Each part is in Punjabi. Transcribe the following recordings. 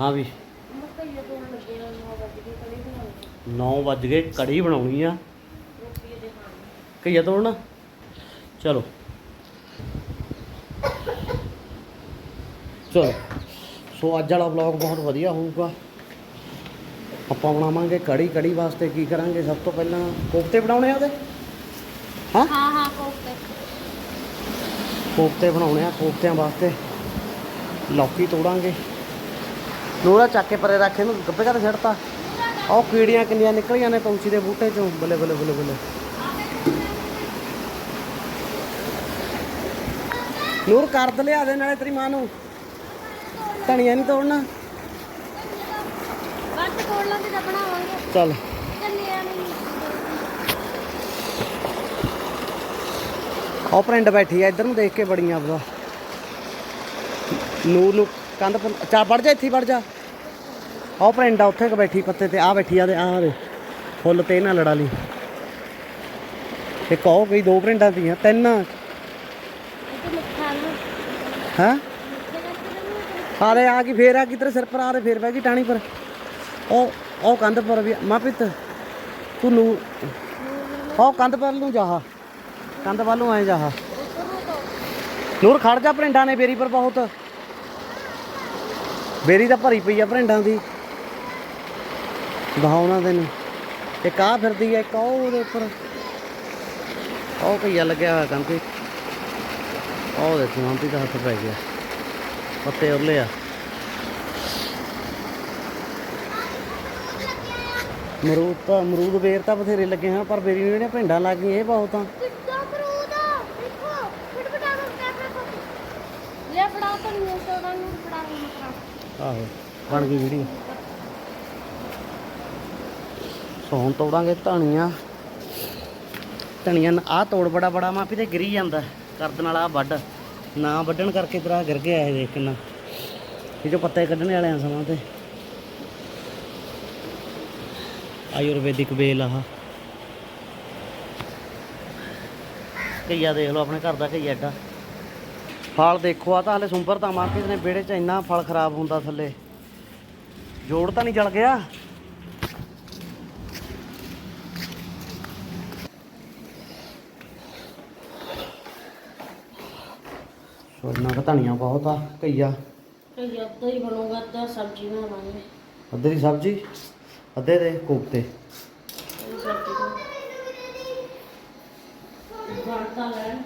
ਹਾਂ ਵੀ। ਮੈਂ ਭਈਆ ਤੋਂ ਲੱਗੇ ਆ 9 ਵਜੇ ਦੀ ਕੜੀ ਬਣਾਉਣੀ 9 ਵੱਜ ਗਏ ਕੜੀ ਬਣਾਉਣੀ ਆ। ਰੋਟੀ ਦੇ ਖਾਣੀ ਕਈਆ ਤੋੜਨਾ? ਚਲੋ। ਚਲੋ। ਸੋ ਅੱਜ ਵਾਲਾ ਵਲੌਗ ਬਹੁਤ ਵਧੀਆ ਹੋਊਗਾ। ਆਪਾਂ ਬਣਾਵਾਂਗੇ ਕੜੀ ਕੜੀ ਵਾਸਤੇ ਕੀ ਕਰਾਂਗੇ? ਸਭ ਤੋਂ ਪਹਿਲਾਂ ਕੋਫਤੇ ਬਣਾਉਣੇ ਆ ਉਹਦੇ? ਹਾਂ? ਹਾਂ ਹਾਂ ਕੋਫਤੇ। ਕੋਫਤੇ ਬਣਾਉਣੇ ਆ ਕੋਫਤਿਆਂ ਵਾਸਤੇ। ਲੌਕੀ ਤੋੜਾਂਗੇ। ਲੋਰਾ ਚੱਕ ਕੇ ਪਰੇ ਰੱਖ ਇਹਨੂੰ ਗੱਪੇ ਘਰ ਛੱਡਤਾ? ਉਹ ਕੀੜੀਆਂ ਕਿੰਨੀਆਂ ਨਿਕਲੀਆਂ ਨੇ ਤੁਲਸੀ ਦੇ ਬੂਟੇ ਚੋਂ। ਬੱਲੇ ਬੱਲੇ ਬੱਲੇ ਬੱਲੇ। ਨੂਰ ਕਰਦ ਲਿਆ ਦੇ ਨਾਲੇ ਤੇਰੀ ਮਾਂ ਨੂੰ। ਧਣੀਆਂ ਨਹੀਂ ਤੋੜਨਾ। ਬਾਅਦ ਕੋਲ ਲਾਂਗੇ ਤਾਂ ਬਣਾਵਾਂਗੇ। ਚੱਲ। ਉਹ ਪ੍ਰਿੰਡ ਬੈਠੀ ਆ ਇੱਧਰ ਨੂੰ ਦੇਖ ਕੇ ਬੜੀਆਂ ਆਪਦਾ। ਨੂਰ ਨੂੰ ਕੰਧ ਪਰ ਚਾ, ਵੜ ਜਾ ਇੱਥੇ ਹੀ ਵੜ ਜਾ। ਉਹ ਪ੍ਰਿੰਡ ਉੱਥੇ ਕ ਬੈਠੀ, ਪੱਤੇ ਤੇ ਆ ਬੈਠੀ ਆ ਤੇ ਆ ਦੇ। ਫੁੱਲ ਤੇ ਨਾ ਲੜਾ ਲਈ। ਇੱਕ ਉਹ ਗਈ, ਦੋ ਪ੍ਰਿੰਡਾਂ ਦੀਆਂ, ਤਿੰਨ। ਇਹ ਤਾਂ ਹਾਂ? ਆ ਦੇ ਆ ਗਈ ਫੇਰ ਆ ਗਈ ਸਿਰ ਪਰ ਆ ਦੇ, ਫੇਰ ਬਹਿ ਗਈ ਟਾਣੀ ਪਰ। ਉਹ ਉਹ ਕੰਧ ਪਰ ਵੀ ਮਾਪਿਤ ਤੂੰ ਨੂੰ ਉਹ ਕੰਧ ਪਰ ਨੂੰ ਜਾਹ ਕੰਧ ਵੱਲ ਨੂੰ ਆਏ ਜਾਹ ਨੂਰ ਖੜ ਜਾ ਪਰਿੰਡਾਂ ਨੇ ਬੇਰੀ ਪਰ ਬਹੁਤ। ਬੇਰੀ ਤਾਂ ਭਰੀ ਪਈ ਆ ਭਰਿੰਡਾਂ ਦੀ। ਦਿਖਾਉਣਾ ਤੈਨੂੰ। ਇੱਕ ਆ ਫਿਰਦੀ ਆ, ਇੱਕ ਉਹ ਉਹਦੇ ਉੱਪਰ। ਉਹ ਕਈਆ ਲੱਗਿਆ ਹੋਇਆ ਕੰਧ ਤੇ। ਉਹ ਦੇਖ ਮਾਂਪੀ ਦਾ ਹੱਥ ਪੈ ਗਿਆ। ਪੱਤੇ ਉਰਲੇ ਆ। ਮਰੂਦ ਤਾਂ ਮਰੂਦ ਵੇਰ ਤਾਂ ਬਥੇਰੇ ਲੱਗੇ ਹਨ, ਪਰ ਬੇਰੀ ਨੂੰ ਜਿਹੜੀਆਂ ਭਿੰਡਾਂ ਲੱਗ ਗਈਆਂ, ਇਹ ਬਹੁਤ ਆ ਕਿੱਡਾ ਅਮਰੂਦ ਆ ਦੇਖੋ ਫਟ ਫਟਾ ਦੋ ਕੈਮਰਾ ਕੋ ਲੈ ਫੜਾ ਤਾਂ ਨਹੀਂ ਸੋਦਾ ਨੂੰ ਫੜਾ ਨੂੰ ਫੜਾ ਆਹੋ, ਬਣ ਗਈ ਵੀਡੀਓ। ਸੌਣ ਤੋੜਾਂਗੇ ਧਣੀਆਂ ਧਣੀਆਂ ਆ ਤੋੜ ਬੜਾ ਬੜਾ ਮਾਪੀ ਤੇ ਗਿਰੀ ਜਾਂਦਾ। ਕਰਦ ਨਾਲ ਆ ਵੱਢ। ਨਾ ਵੱਢਣ ਕਰਕੇ ਤੇਰਾ ਗਿਰ ਗਿਆ ਇਹ ਦੇਖ ਕਿੰਨਾ। ਇਹ ਜੋ ਪੱਤੇ ਕੱਢਣ ਵਾਲੇ ਆ ਸਮਾਂ ਤੇ। ਆਯੁਰਵੈਦਿਕ ਵੇਲ ਆਹ। ਕਈਆ ਦੇਖ ਲਓ, ਆਪਣੇ ਘਰ ਦਾ ਕਈਆ ਐਡਾ। ਫਲ ਦੇਖੋ ਆ ਤਾਂ ਹਲੇ ਸੁੰਬਰ ਤਾਂ ਮਾਰਕੀਟ ਨੇ ਵਿਹੜੇ 'ਚ ਇੰਨਾ ਫਲ ਖਰਾਬ ਹੁੰਦਾ ਥੱਲੇ। ਜੋੜ ਤਾਂ ਨਹੀਂ ਜਲ ਗਿਆ। ਸੋਨਾ ਦਾ ਧਨੀਆ ਬਹੁਤ ਆ ਕਈਆ ਹੀ ਬਣੂਗਾ ਤਾਂ ਸਬਜ਼ੀ ਬਣਾਵਾਂਗੇ। ਅੱਧੇ ਦੀ ਸਬਜ਼ੀ? ਅੱਧੇ ਦੇ ਕੋਫਤੇ ਸਬਜ਼ੀ ਬਣਤਾ ਲੈਣ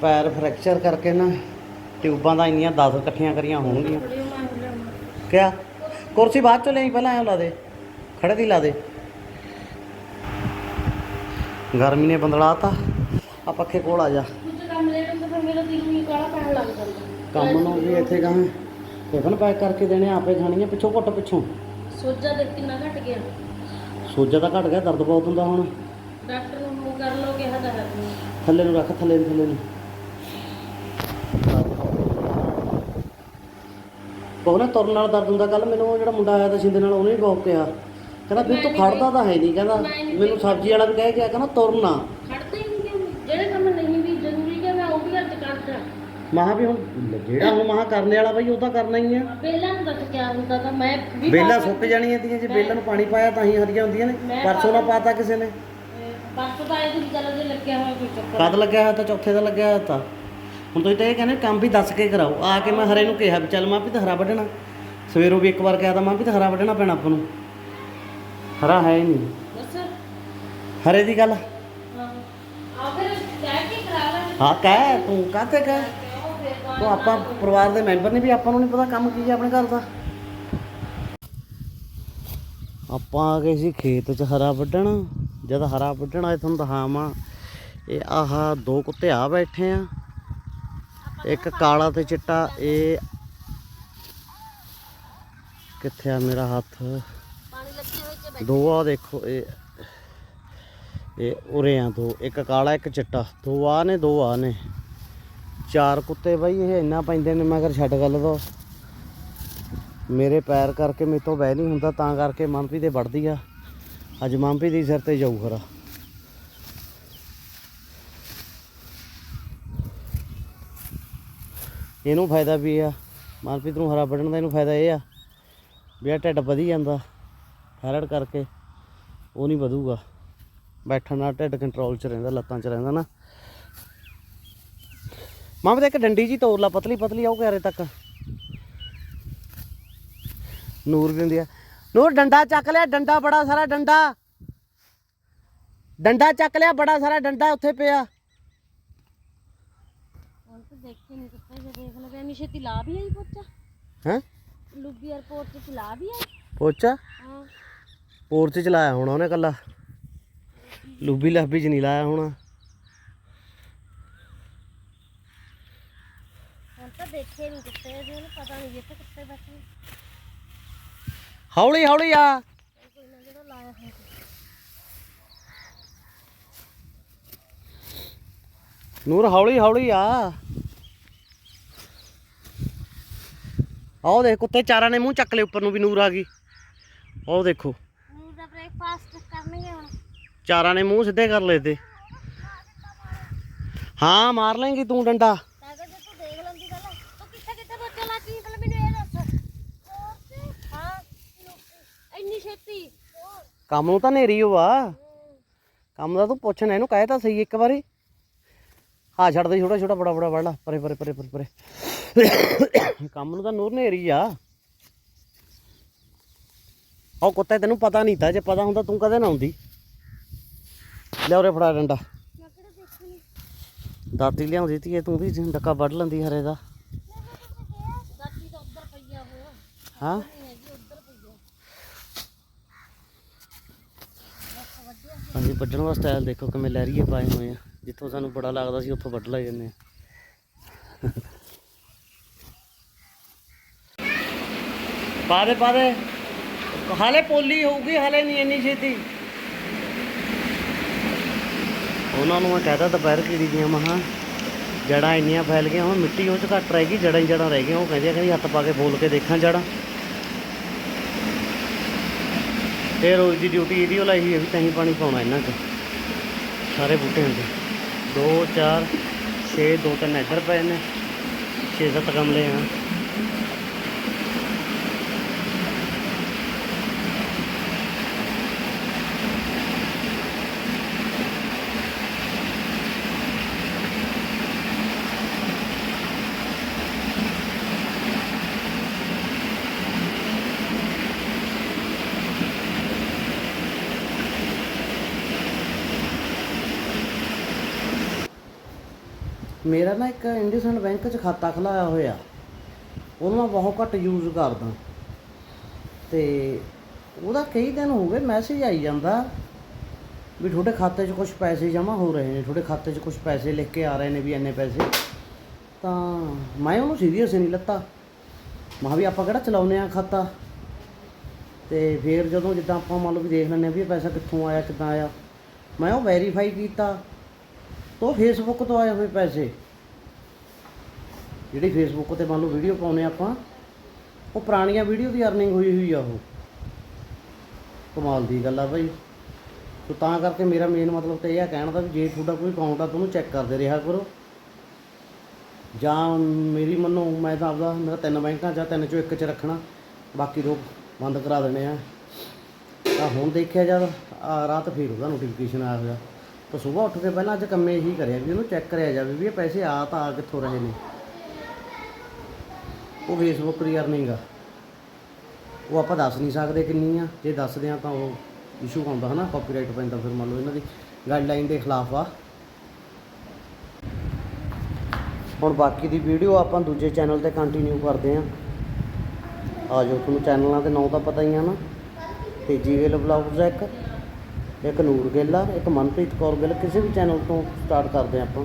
ਪੈਰ ਫ੍ਰੈਕਚਰ ਕਰਕੇ ਨਾ ਟਿਊਬਾਂ ਦਾ ਇੰਨੀਆਂ 10 ਇਕੱਠੀਆਂ ਕਰੀਆਂ ਹੋਣਗੀਆਂ। ਕਿਆ? ਕੁਰਸੀ ਬਾਅਦ ਚ ਲਈ ਪਹਿਲਾਂ ਐਂ ਲਾ ਦੇ ਖੜੇ ਦੀ ਲਾ ਦੇ। ਗਰਮੀ ਨੇ ਬੰਦਲਾਤਾ ਆ ਪੱਖੇ ਕੋਲ ਆ ਜਾ। ਕੰਮ ਨੂੰ ਵੀ ਇੱਥੇ ਕਹਾਂ ਟਿਫਨ ਪੈਕ ਕਰਕੇ ਦੇਣੇ ਆਪੇ ਖਾਣੀਆਂ ਪਿੱਛੋਂ ਘੁੱਟ ਪਿੱਛੋਂ। ਸੋਜਾ ਦੇ ਕਿੰਨਾ ਘਟ ਗਿਆ? ਸੋਜਾ ਤਾਂ ਘਟ ਗਿਆ ਦਰਦ ਬਹੁਤ ਹੁੰਦਾ ਹੁਣ। ਡਾਕਟਰ ਨੂੰ ਕਰ ਲੋ ਕਿਹਾ ਤਾਂ ਥੱਲੇ ਨੂੰ ਰੱਖ ਥੱਲੇ ਨੂੰ ਥੱਲੇ ਨੂੰ। ਕੋਨਾ ਤੁਰਨ ਨਾਲ ਦਰਦ ਹੁੰਦਾ ਕੱਲ ਮੈਨੂੰ ਉਹ ਜਿਹੜਾ ਮੁੰਡਾ ਆਇਆ ਤਾਂ ਛਿੰਦੇ ਨਾਲ ਉਹਨੇ ਵੀ ਬਹੁਤ ਕਿਹਾ ਕਹਿੰਦਾ ਵੀ ਤੂੰ ਖੜਦਾ ਤਾਂ ਹੈ ਨਹੀਂ। ਕਹਿੰਦਾ ਮੈਨੂੰ ਸਬਜ਼ੀ ਵਾਲਾ ਵੀ ਕਹਿ ਗਿਆ ਕਹਿੰਦਾ ਤੁਰਨਾ ਖੜਦੇ ਹੀ ਨਹੀਂ ਕਿ ਜਿਹੜੇ ਕੰਮ ਨਹੀਂ ਵੀ ਜ਼ਰੂਰੀ ਕਿ ਮੈਂ ਉਹ ਵੀ ਅੱਜ ਕਰਦਾ। ਮਹਾ ਵੀ ਹੁਣ ਜਿਹੜਾ ਹੁਣ ਮਹਾ ਕਰਨੇ ਵਾਲਾ ਬਈ ਉਹ ਤਾਂ ਕਰਨਾ ਹੀ ਆ। ਪਹਿਲਾਂ ਨੂੰ ਤਾਂ ਕਿਆ ਹੁੰਦਾ ਤਾਂ ਮੈਂ ਵੀ ਬੇਲਾਂ ਸੁੱਕ ਜਾਣੀਆਂ ਤੀਆਂ ਜੇ ਬੇਲਾਂ ਨੂੰ ਪਾਣੀ ਪਾਇਆ ਤਾਂ ਹੀ ਹਰੀਆਂ ਹੁੰਦੀਆਂ ਨੇ। ਮੈਂ ਪਰਸੋਂ ਨਾ ਪਾਤਾ ਕਿਸੇ ਨੇ। ਬਸ ਤਾਂ ਇਹ ਦੀ ਚੱਲ ਜੇ ਲੱਗਿਆ ਹੋਇਆ ਕੋਈ ਚੱਕਰ। ਕਦ ਲੱਗਿਆ ਹੋਇਆ ਤਾਂ ਚੌਥੇ ਦਾ ਲੱਗਿਆ ਹੋਇਆ ਤਾਂ। ਹੁਣ ਤੁਸੀਂ ਤਾਂ ਇਹ ਕਹਿੰਦੇ ਕੰਮ ਵੀ ਦੱਸ ਕੇ ਕਰਾਓ। ਆ ਕੇ ਮੈਂ ਹਰੇ ਨੂੰ ਕਿਹਾ ਵੀ ਚੱਲ ਮਾਂ ਵੀ ਤਾਂ ਹਰਾ ਵੱਢਣਾ। ਸਵੇਰੋਂ ਵੀ ਇੱਕ ਵਾਰ ਕਿਹਾ ਤਾਂ ਮਾਂ ਵੀ ਤਾਂ ਹਰਾ ਵੱਢਣਾ ਪੈਣਾ ਆਪਾਂ ਨੂੰ। ਹਰਾ ਹੈ ਹੀ ਨਹੀਂ। ਬਸ ਹਰੇ ਦੀ ਗੱਲ। ਹਾਂ। ਆ ਫਿਰ ਕਹਿ ਕੇ ਕਰਾ ਲੈ। ਹਾਂ ਕਹਿ ਤੂੰ ਕਾਹਤੇ ਕਹਿ? ਉਹ ਫਿਰ ਬਾਅਦ ਤੂੰ ਆਪਾਂ ਪਰਿਵਾਰ ਦੇ ਮੈਂਬਰ ਨੇ ਵੀ ਆਪਾਂ ਨੂੰ ਨਹੀਂ ਪਤਾ ਕੰਮ ਕੀ ਹੈ ਆਪਣੇ ਘਰ ਦਾ। ਆਪਾਂ ਆ ਗਏ ਸੀ ਖੇਤ 'ਚ ਹਰਾ ਵੱਢਣ। ਜਦ ਹਰਾ ਵੱਢਣ ਆਏ ਤੁਹਾਨੂੰ ਦਿਖਾਵਾਂ। ਇਹ ਆਹ ਦੋ ਕੁੱਤੇ ਆ ਬੈਠੇ ਆ। ਇੱਕ ਕਾਲਾ ਤੇ ਚਿੱਟਾ ਇਹ ਕਿੱਥੇ ਆ ਮੇਰਾ ਹੱਥ? ਦੋ ਆ ਦੇਖੋ ਇਹ ਇਹ ਉਰੇ ਆ ਦੋ ਇੱਕ ਕਾਲਾ ਇੱਕ ਚਿੱਟਾ। ਦੋ ਆ ਨੇ ਦੋ ਆ ਨੇ। ਚਾਰ ਕੁੱਤੇ ਬਾਈ ਇਹ ਇੰਨਾ ਪੈਂਦੇ ਨੇ ਮਗਰ ਛੱਡ ਗੱਲ ਦੋ ਮੇਰੇ ਪੈਰ ਕਰਕੇ ਮੇਰੇ ਤੋਂ ਬਹਿ ਨਹੀਂ ਹੁੰਦਾ ਤਾਂ ਕਰਕੇ ਮਨਪੀ ਦੇ ਵੜਦੀ ਆ। ਅੱਜ ਮਨਪੀ ਦੀ ਸਿਰ ਤੇ ਜਾਊ ਖਰਾ। ਇਹਨੂੰ ਫਾਇਦਾ ਵੀ ਆ। ਮਨਪ੍ਰੀਤ ਨੂੰ ਹਰਾ ਵੱਢਣ ਦਾ ਇਹਨੂੰ ਫਾਇਦਾ ਇਹ ਆ ਵੀ ਇਹ ਢਿੱਡ ਵਧੀ ਜਾਂਦਾ ਥਾਇਰਾਇਡ ਕਰਕੇ ਉਹ ਨਹੀਂ ਵਧੂਗਾ। ਬੈਠਣ ਨਾਲ ਢਿੱਡ ਕੰਟਰੋਲ 'ਚ ਰਹਿੰਦਾ, ਲੱਤਾਂ 'ਚ ਰਹਿੰਦਾ ਨਾ। ਮਾਮੇ ਤੇ ਇੱਕ ਡੰਡੀ ਜੀ ਤੋੜ ਲਾ, ਪਤਲੀ ਪਤਲੀ ਆਉ ਘਰੇ ਤੱਕ। ਨੂਰ ਦਿੰਦੀ ਆ। ਨੂਰ, ਡੰਡਾ ਚੱਕ ਲਿਆ, ਡੰਡਾ ਬੜਾ ਸਾਰਾ ਡੰਡਾ। ਡੰਡਾ ਚੱਕ ਲਿਆ, ਬੜਾ ਸਾਰਾ ਡੰਡਾ ਉੱਥੇ ਪਿਆ। ਹੁਣ ਤਾਂ ਦੇਖੇ ਨਹੀਂ ਪੋਰਚ ਚ ਲਾਇਆ ਹੋਣਾ ਉਹਨੇ ਕੱਲਾ ਲੂਬੀ ਲਾਬੀ ਚ ਨਹੀਂ ਲਾਇਆ ਹੋਣਾ। ਹੁਣ ਤਾਂ ਦੇਖੇ ਨਹੀਂ ਕੁੱਤੇ ਜੇ ਉਹਨੂੰ ਪਤਾ ਨਹੀਂ ਜਿੱਥੇ ਕੁੱਤੇ ਬੈਠੇ ਨੇ। ਹੌਲੀ ਹੌਲੀ ਆ। ਕੋਈ ਨਾ ਜਿਹੜਾ ਲਾਇਆ ਹੋਇਆ ਨੂਰ ਹੌਲੀ ਹੌਲੀ ਆ। ਆਓ ਦੇਖ ਕੁੱਤੇ ਚਾਰਾਂ ਨੇ ਮੂੰਹ ਚੱਕ ਲਏ ਉੱਪਰ ਨੂੰ ਵੀ ਨੂਰ ਆ ਗਈ। ਆਓ ਦੇਖੋ। ਨੂਰ ਦਾ ਬ੍ਰੇਕਫਾਸਟ ਕਰਨਗੇ ਹੁਣ। ਚਾਰਾਂ ਨੇ ਮੂੰਹ ਸਿੱਧੇ ਕਰ ਲਏ ਤੇ। ਹਾਂ ਮਾਰ ਲੇਂਗੀ ਤੂੰ ਡੰਡਾ। ਕੰਮ ਨੂੰ ਤਾਂ ਨੇਰੀ ਆ। ਕੰਮ ਦਾ ਤੂੰ ਪੁੱਛਣਾ ਇਹਨੂੰ ਕਹਿ ਤਾਂ ਸਹੀ ਇੱਕ ਵਾਰੀ। ਹਾਂ ਛੱਡ ਦੇ ਛੋਟਾ ਛੋਟਾ ਬੜਾ ਬੜਾ ਵੜ ਲਾ। ਪਰੇ ਪਰੇ ਪਰੇ ਪਰੇ ਪਰੇ। ਕੰਮ ਨੂੰ ਤਾਂ ਨੂਰ ਨੇਰੀ ਆ। ਉਹ ਕੁੱਤੇ ਤੈਨੂੰ ਪਤਾ ਨਹੀਂ ਤਾਂ ਜੇ ਪਤਾ ਹੁੰਦਾ ਤੂੰ ਕਦੇ ਨਾ ਆਉਂਦੀ। ਲੈ ਉਰੇ ਫੜਾ ਡੰਡਾ। ਦਾਤੀ ਲਿਆਉਂਦੀ ਤੀ ਤੂੰ ਵੀ ਡੱਕਾ ਵੱਢ ਲੈਂਦੀ ਹਰੇ ਦਾ। ਦਾਤੀ ਤਾਂ ਉੱਧਰ ਪਈਆ ਹੋਇਆ ਹਾਂ ਨਹੀਂ ਹੈਗੀ ਉੱਧਰ ਪਈਆ ਅਸੀਂ ਵੱਢਣ ਦਾ ਸਟਾਈਲ ਦੇਖੋ ਕਿਵੇਂ ਲਹਿਰੀਏ ਪਾਏ ਹੋਏ ਆ। ਜਿੱਥੋਂ ਸਾਨੂੰ ਬੜਾ ਲੱਗਦਾ ਸੀ, ਉੱਥੋਂ ਵੱਢ ਲੈ ਜਾਂਦੇ ਆ। ਪਾ ਦੇ ਹਾਲੇ ਪੋਲੀ ਹੋਊਗੀ, ਹਾਲੇ ਨਹੀਂ ਇੰਨੀ ਛੇਤੀ। ਉਹਨਾਂ ਨੂੰ ਮੈਂ ਕਹਦਾ ਦੁਪਹਿਰ ਕੀੜੀ ਦੀਆਂ ਮਹਾ ਜੜਾਂ ਇੰਨੀਆਂ ਫੈਲ ਗਈਆਂ, ਹੁਣ ਮਿੱਟੀ ਉਹ ਚ ਘੱਟ ਰਹਿ ਗਈ, ਜੜਾਂ ਹੀ ਜੜਾਂ ਰਹਿ ਗਈਆਂ। ਉਹ ਕਹਿੰਦੇ ਕਹਿੰਦੀ ਹੱਥ ਪਾ ਕੇ ਫੋਲ ਕੇ ਦੇਖਾਂ ਜੜਾਂ। ਇਹ ਰੋਜ਼ ਦੀ ਡਿਊਟੀ ਇਹਦੀ ਉਹ ਲਾਈ ਹੋਈ ਹੈ ਵੀ ਤਹੀਂ ਪਾਣੀ ਪਾਉਣਾ ਇਹਨਾਂ 'ਚ ਸਾਰੇ ਬੂਟੇ ਹੁੰਦੇ। 2 4 6 ਦੋ ਤਿੰਨ ਇੱਧਰ ਪਏ ਨੇ 6 7 ਗਮਲੇ ਆ। ਮੇਰਾ ਨਾ ਇੱਕ ਇੰਡਸਇੰਡ ਬੈਂਕ 'ਚ ਖਾਤਾ ਖੁਲਾਇਆ ਹੋਇਆ। ਉਹਨੂੰ ਮੈਂ ਬਹੁਤ ਘੱਟ ਯੂਜ਼ ਕਰਦਾ। ਤੇ ਉਹਦਾ ਕਈ ਦਿਨ ਹੋ ਗਏ ਮੈਸੇਜ ਆਈ ਜਾਂਦਾ ਵੀ ਤੁਹਾਡੇ ਖਾਤੇ 'ਚ ਕੁਝ ਪੈਸੇ ਜਮ੍ਹਾਂ ਹੋ ਰਹੇ ਨੇ, ਤੁਹਾਡੇ ਖਾਤੇ 'ਚ ਕੁਝ ਪੈਸੇ ਲਿਖ ਕੇ ਆ ਰਹੇ ਨੇ ਵੀ ਇੰਨੇ ਪੈਸੇ। ਤਾਂ ਮੈਂ ਉਹਨੂੰ ਸੀਰੀਅਸ ਨਹੀਂ ਲੱਤਾ। ਮਹਾਂ ਵੀ ਆਪਾਂ ਕਿਹੜਾ ਚਲਾਉਨੇ ਆ ਖਾਤਾ? ਤੇ ਫਿਰ ਜਦੋਂ ਜਿੱਦਾਂ ਆਪਾਂ ਮੰਨ ਲਓ ਵੀ ਦੇਖ ਲੈਂਦੇ ਹਾਂ ਵੀ ਇਹ ਪੈਸਾ ਕਿੱਥੋਂ ਆਇਆ, ਕਿੱਦਾਂ ਆਇਆ। ਮੈਂ ਉਹ ਵੈਰੀਫਾਈ ਕੀਤਾ। ਉਹ ਫੇਸਬੁੱਕ ਤੋਂ ਆਏ ਹੋਏ ਪੈਸੇ। ਜਿਹੜੀ ਫੇਸਬੁੱਕ ਤੇ ਮੰਨ ਲਓ ਵੀਡੀਓ ਪਾਉਨੇ ਆਪਾਂ, ਉਹ ਪੁਰਾਣੀਆਂ ਵੀਡੀਓ ਦੀ ਅਰਨਿੰਗ ਹੋਈ ਹੋਈ ਆ ਉਹ। ਕਮਾਲ ਦੀ ਗੱਲ ਆ ਭਾਈ ਸੋ ਤਾਂ ਕਰਕੇ ਮੇਰਾ ਮੇਨ ਮਤਲਬ ਤਾਂ ਇਹ ਆ ਕਹਿਣ ਦਾ ਵੀ ਜੇ ਤੁਹਾਡਾ ਕੋਈ ਅਕਾਊਂਟ ਆ ਤੁਹਾਨੂੰ ਚੈੱਕ ਕਰਦੇ ਰਿਹਾ ਕਰੋ। ਜਾਂ ਮੇਰੀ ਮੰਨੋ, ਮੈਂ ਤਾਂ ਆਪਦਾ ਮੇਰਾ ਤਿੰਨ ਬੈਂਕਾਂ ਜਾਂ ਤਿੰਨ ਚੋਂ ਇੱਕ 'ਚ ਰੱਖਣਾ, ਬਾਕੀ ਦੋ ਬੰਦ ਕਰਾ ਦੇਣੇ ਆ। ਤਾਂ ਹੁਣ ਦੇਖਿਆ ਜਦ ਰਾਤ ਫੇਰ ਉਹਦਾ ਨੋਟੀਫਿਕੇਸ਼ਨ ਆਇਆ ਹੋਇਆ। ਤਾਂ ਸਵੇਰ ਉੱਠ ਕੇ ਪਹਿਲਾਂ ਅੱਜ ਕੰਮੇ ਇਹੀ ਕਰਿਆ ਵੀ ਉਹਨੂੰ ਚੈੱਕ ਕਰਿਆ ਜਾਵੇ ਵੀ ਇਹ ਪੈਸੇ ਆ ਤਾਂ ਆ ਕਿੱਥੋਂ ਰਹੇ ਨੇ। ਉਹ ਫੇਸਬੁੱਕ ਦੀ ਅਰਨਿੰਗ ਆ। ਉਹ ਆਪਾਂ ਦੱਸ ਨਹੀਂ ਸਕਦੇ ਕਿੰਨੀ ਆ। ਜੇ ਦੱਸਦੇ ਆ ਤਾਂ ਉਹ ਇਸ਼ੂ ਆਉਂਦਾ ਹਨਾ ਕਾਪੀਰਾਈਟ ਪੈਂਦਾ ਫਿਰ ਮੰਨ ਲਓ ਇਹਨਾਂ ਦੀ। ਗਾਈਡਲਾਈਨ ਦੇ ਖਿਲਾਫ ਆ। ਹੁਣ ਬਾਕੀ ਦੀ ਵੀਡੀਓ ਆਪਾਂ ਦੂਜੇ ਚੈਨਲ ਤੇ ਕੰਟੀਨਿਊ ਕਰਦੇ ਆ। ਆ ਜਾਓ ਤੁਹਾਨੂੰ ਚੈਨਲਾਂ ਦੇ ਨਾਂ ਤਾਂ ਪਤਾ ਹੀ ਆ ਨਾ। ਤੇਜੀ ਗਿੱਲ ਬਲੌਗਸ ਆ ਇੱਕ। ਇੱਕ ਨੂਰ ਗਿੱਲ ਆ, ਇੱਕ ਮਨਪ੍ਰੀਤ ਕੌਰ ਗਿੱਲ, ਕਿਸੇ ਵੀ ਚੈਨਲ ਤੋਂ ਸਟਾਰਟ ਕਰਦੇ ਆ ਆਪਾਂ।